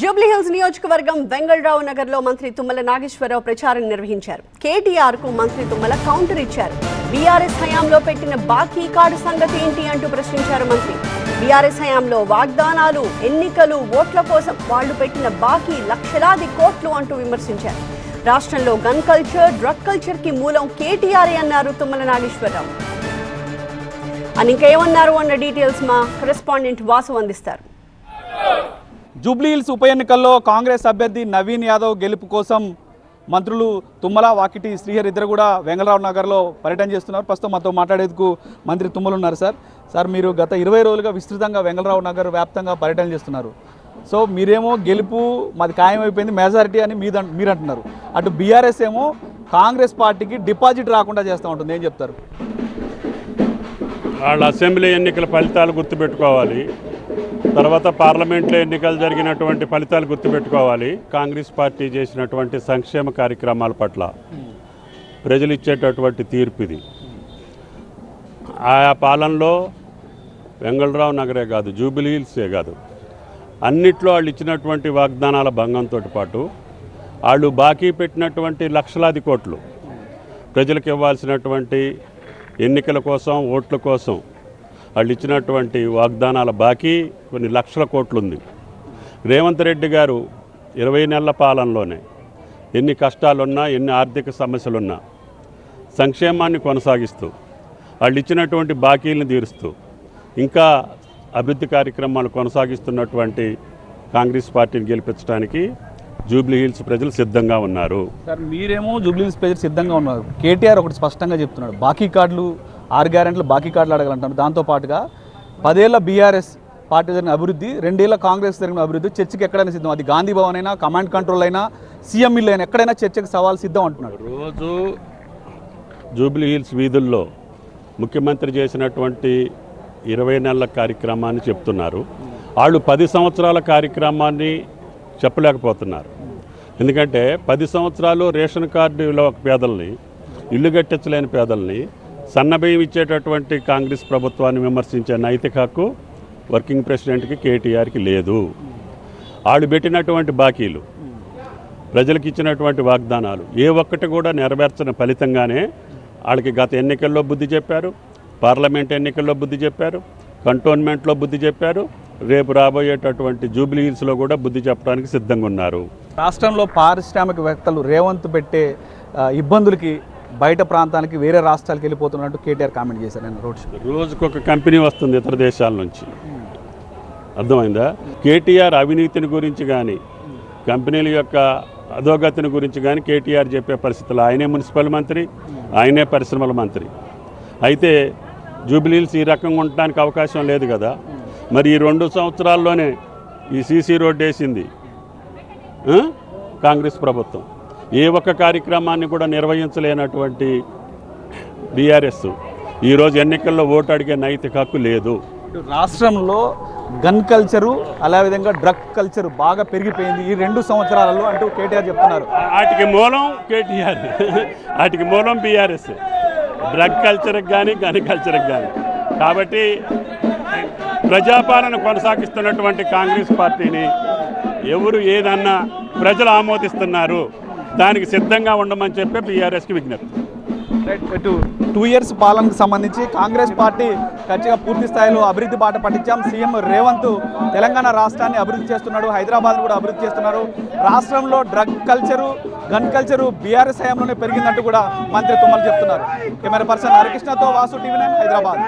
జూబ్లీహిల్స్ నియోజకవర్గం వెంగళరావు నగర్లో మంత్రి తుమ్మల నాగేశ్వరరావు ప్రచారం నిర్వహించారు. కేటీఆర్కు మంత్రి తుమ్మల కౌంటర్ ఇచ్చారు. బీఆర్ఎస్ హయాంలో పెట్టిన బాకీ కార్డు సంగతి ఏంటి అంటూ ప్రశ్నించారు మంత్రి. బీఆర్ఎస్ హయాంలో వాగ్దానాలు ఎన్నికలు ఓట్ల కోసం వాళ్ళు పెట్టిన బాకీ లక్షలాది కోట్లు అంటూ విమర్శించారు. రాష్ట్రంలో గన్ కల్చర్ డ్రగ్ కల్చర్కి మూలం కేటీఆర్ అన్నారు తుమ్మల నాగేశ్వరరావు. అని ఇంకేమన్నారు అన్న డీటెయిల్స్ మా కరెస్పాండెంట్ వాసు అందిస్తారు. జూబ్లీహిల్స్ ఉప ఎన్నికల్లో కాంగ్రెస్ అభ్యర్థి నవీన్ యాదవ్ గెలుపు కోసం మంత్రులు తుమ్మల వాకిటి శ్రీహరి ఇద్దరు కూడా వెంగళరావు నగర్లో పర్యటన చేస్తున్నారు. ప్రస్తుతం మాతో మాట్లాడేందుకు మంత్రి తుమ్మలు ఉన్నారు సార్. సార్ మీరు గత ఇరవై రోజులుగా విస్తృతంగా వెంగళరావు నగర్ వ్యాప్తంగా పర్యటన చేస్తున్నారు. సో మీరేమో గెలుపు మాది ఖాయం అయిపోయింది మెజారిటీ అని మీద మీరు అంటున్నారు అటు బీఆర్ఎస్ ఏమో కాంగ్రెస్ పార్టీకి డిపాజిట్ రాకుండా చేస్తూ ఉంటుంది. ఏం చెప్తారు? వాళ్ళ అసెంబ్లీ ఎన్నికల ఫలితాలు గుర్తుపెట్టుకోవాలి. తర్వాత పార్లమెంట్లో ఎన్నికలు జరిగినటువంటి ఫలితాలు గుర్తుపెట్టుకోవాలి. కాంగ్రెస్ పార్టీ చేసినటువంటి సంక్షేమ కార్యక్రమాల పట్ల ప్రజలు ఇచ్చేటటువంటి తీర్పు ఇది. ఆయా పాలనలో వెంగళరావు నగరే కాదు జూబిలీ హిల్సే కాదు. అన్నిట్లో వాళ్ళు ఇచ్చినటువంటి వాగ్దానాల భంగంతో పాటు వాళ్ళు బాకీ పెట్టినటువంటి లక్షలాది కోట్లు ప్రజలకు ఇవ్వాల్సినటువంటి ఎన్నికల కోసం ఓట్ల కోసం వాళ్ళు ఇచ్చినటువంటి వాగ్దానాల బాకీ కొన్ని లక్షల కోట్లు ఉంది రేవంత్ రెడ్డి గారు ఇరవై నెలల పాలనలోనే ఎన్ని కష్టాలున్నా ఎన్ని ఆర్థిక సమస్యలున్నా సంక్షేమాన్ని కొనసాగిస్తూ వాళ్ళు ఇచ్చినటువంటి బాకీలను తీరుస్తూ ఇంకా అభివృద్ధి కార్యక్రమాలు కొనసాగిస్తున్నటువంటి కాంగ్రెస్ పార్టీని గెలిపించడానికి జూబ్లీ హిల్స్ ప్రజలు సిద్ధంగా ఉన్నారు. సార్ మీరేమో జూబ్లీహిల్స్ ప్రజలు సిద్ధంగా ఉన్నారు. కేటీఆర్ ఒకటి స్పష్టంగా చెప్తున్నాడు. బాకీ కార్డులు ఆరు గ్యారెంట్లు బాకీ కార్డులు అడగాలంటారు దాంతో పాటుగా పదేళ్ళ బీఆర్ఎస్ పార్టీ జరిగిన అభివృద్ధి రెండేళ్ళ కాంగ్రెస్ జరిగిన అభివృద్ధి చర్చకి ఎక్కడైనా సిద్ధం? అది గాంధీ భవన్ అయినా కమాండ్ కంట్రోల్ అయినా సీఎం ఇల్లు అయినా ఎక్కడైనా చర్చకు సవాల్ సిద్ధం అంటున్నాడు. రోజు జూబ్లీ హిల్స్ వీధుల్లో ముఖ్యమంత్రి చేసినటువంటి ఇరవై నెలల కార్యక్రమాన్ని చెప్తున్నారు. వాళ్ళు పది సంవత్సరాల కార్యక్రమాన్ని చెప్పలేకపోతున్నారు. ఎందుకంటే పది సంవత్సరాలు రేషన్ కార్డులో పేదల్ని ఇల్లు కట్టించలేని పేదల్ని సన్నబియ్యం ఇచ్చేటటువంటి కాంగ్రెస్ ప్రభుత్వాన్ని విమర్శించే నైతిక హక్కు వర్కింగ్ ప్రెసిడెంట్కి కేటీఆర్కి లేదు. వాళ్ళు పెట్టినటువంటి బాకీలు ప్రజలకు ఇచ్చినటువంటి వాగ్దానాలు ఏ ఒక్కటి కూడా నెరవేర్చిన ఫలితంగానే వాళ్ళకి గత ఎన్నికల్లో బుద్ధి చెప్పారు పార్లమెంట్ ఎన్నికల్లో బుద్ధి చెప్పారు కంటోన్మెంట్లో బుద్ధి చెప్పారు రేపు రాబోయేటటువంటి జూబ్లీ హిల్స్లో కూడా బుద్ధి చెప్పడానికి సిద్ధంగా ఉన్నారు. రాష్ట్రంలో పారిశ్రామికవేత్తలు రేవంత్ పెట్టే ఇబ్బందులకి బయట ప్రాంతానికి వేరే రాష్ట్రాలకు వెళ్ళిపోతున్నట్టు కేటీఆర్ కామెంట్ చేశారు నేను రోడ్ షో. రోజుకొక కంపెనీ వస్తుంది ఇతర దేశాల నుంచి. అర్థమైందా? కేటీఆర్ అవినీతిని గురించి కానీ కంపెనీల యొక్క అధోగతిని గురించి కానీ కేటీఆర్ చెప్పే పరిస్థితులు. ఆయనే మున్సిపల్ మంత్రి ఆయనే పరిశ్రమల మంత్రి. అయితే జూబిలీల్స్ ఈ రకంగా ఉండడానికి అవకాశం లేదు కదా. మరి ఈ రెండు సంవత్సరాల్లోనే ఈ సీసీ రోడ్డు వేసింది. కాంగ్రెస్ ప్రభుత్వం. ఏ ఒక్క కార్యక్రమాన్ని కూడా నిర్వహించలేనటువంటి బీఆర్ఎస్ ఈరోజు ఎన్నికల్లో ఓటు అడిగే నైతిక హక్కు లేదు. రాష్ట్రంలో గన్ కల్చరు అలా విధంగా డ్రగ్ కల్చర్ బాగా పెరిగిపోయింది ఈ రెండు సంవత్సరాలలో అంటూ కేటీఆర్ చెప్తున్నారు. వాటికి మూలం కేటీఆర్. వాటికి మూలం బీఆర్ఎస్. డ్రగ్ కల్చర్కి కానీ గని కల్చర్కి కానీ కాబట్టి ప్రజాపాలన కొనసాగిస్తున్నటువంటి కాంగ్రెస్ పార్టీని ఎవరు ఏదన్నా ప్రజలు ఆమోదిస్తున్నారు దానికి సిద్ధంగా ఉండమని చెప్పి బీఆర్ఎస్కి విజ్ఞప్తి. ఇటు టూ ఇయర్స్ పాలనకు సంబంధించి కాంగ్రెస్ పార్టీ ఖచ్చితంగా పూర్తి స్థాయిలో అభివృద్ధి బాట పట్టించాం. సీఎం రేవంత్ తెలంగాణ రాష్ట్రాన్ని అభివృద్ధి చేస్తున్నాడు హైదరాబాద్ కూడా అభివృద్ధి చేస్తున్నారు. రాష్ట్రంలో drug culture gun culture BRS హయాంలోనే పెరిగిందంటూ కూడా మంత్రి తుమ్మలు చెప్తున్నారు. కెమెరా పర్సన్ హరికృష్ణతో వాసు టీవీ నైన్ హైదరాబాద్.